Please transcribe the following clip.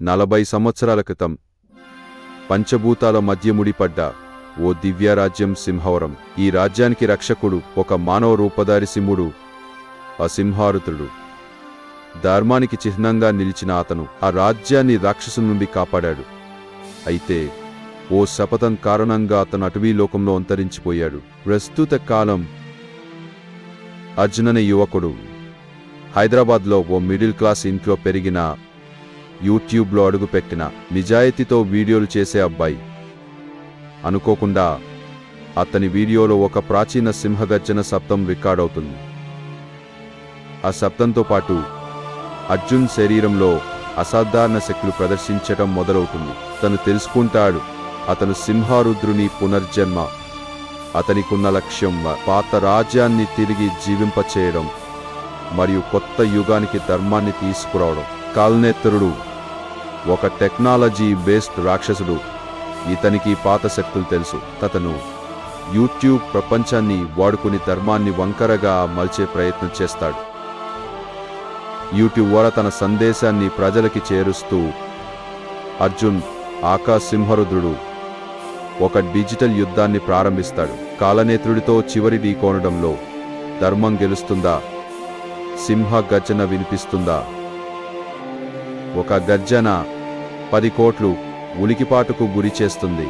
నలభై సంవత్సరాల క్రితం పంచభూతాల మధ్య ముడిపడ్డ ఓ దివ్యరాజ్యం సింహవరం. ఈ రాజ్యానికి రక్షకుడు ఒక మానవ రూపధారి సింహుడు అసింహారుతుడు. ధర్మానికి చిహ్నంగా నిలిచిన అతను ఆ రాజ్యాన్ని రాక్షసు నుండి కాపాడాడు. అయితే ఓ శపథం కారణంగా అతను అటవీ లోకంలో అంతరించిపోయాడు. ప్రస్తుత కాలం అర్జునని యువకుడు. హైదరాబాద్లో ఓ మిడిల్ క్లాస్ ఇంట్లో పెరిగిన యూట్యూబ్లో అడుగుపెట్టిన నిజాయితీతో వీడియోలు చేసే అబ్బాయి. అనుకోకుండా అతని వీడియోలో ఒక ప్రాచీన సింహగర్జన శబ్దం రికార్డ్ అవుతుంది ఆ శబ్దంతో పాటు అర్జున్ శరీరంలో అసాధారణ శక్తులు ప్రదర్శించటం మొదలవుతుంది. తను తెలుసుకుంటాడు అతను సింహారుద్రుని పునర్జన్మ అతనికున్న లక్ష్యం పాత రాజ్యాన్ని తిరిగి జీవింపచేయడం మరియు కొత్త యుగానికి ధర్మాన్ని తీసుకురావడం. కాల్నేత్తరుడు ఒక టెక్నాలజీ బేస్డ్ రాక్షసుడు. ఇతనికి పాత శక్తులు తెలుసు. అతను యూట్యూబ్ ప్రపంచాన్ని వాడుకుని ధర్మాన్ని వంకరగా మలిచే ప్రయత్నం చేస్తాడు. యూట్యూబ్ ద్వారా తన సందేశాన్ని ప్రజలకి చేరుస్తూ అర్జున్ ఆకాశ్ సింహరుద్రుడు ఒక డిజిటల్ యుద్ధాన్ని ప్రారంభిస్తాడు. కాలనేత్రుడితో చివరి ఢీకోనడంలో ధర్మం గెలుస్తుందా? సింహ గర్జన వినిపిస్తుందా? ఒక గర్జన పది కోట్లు ఉలికిపాటుకు గురి చేస్తుంది.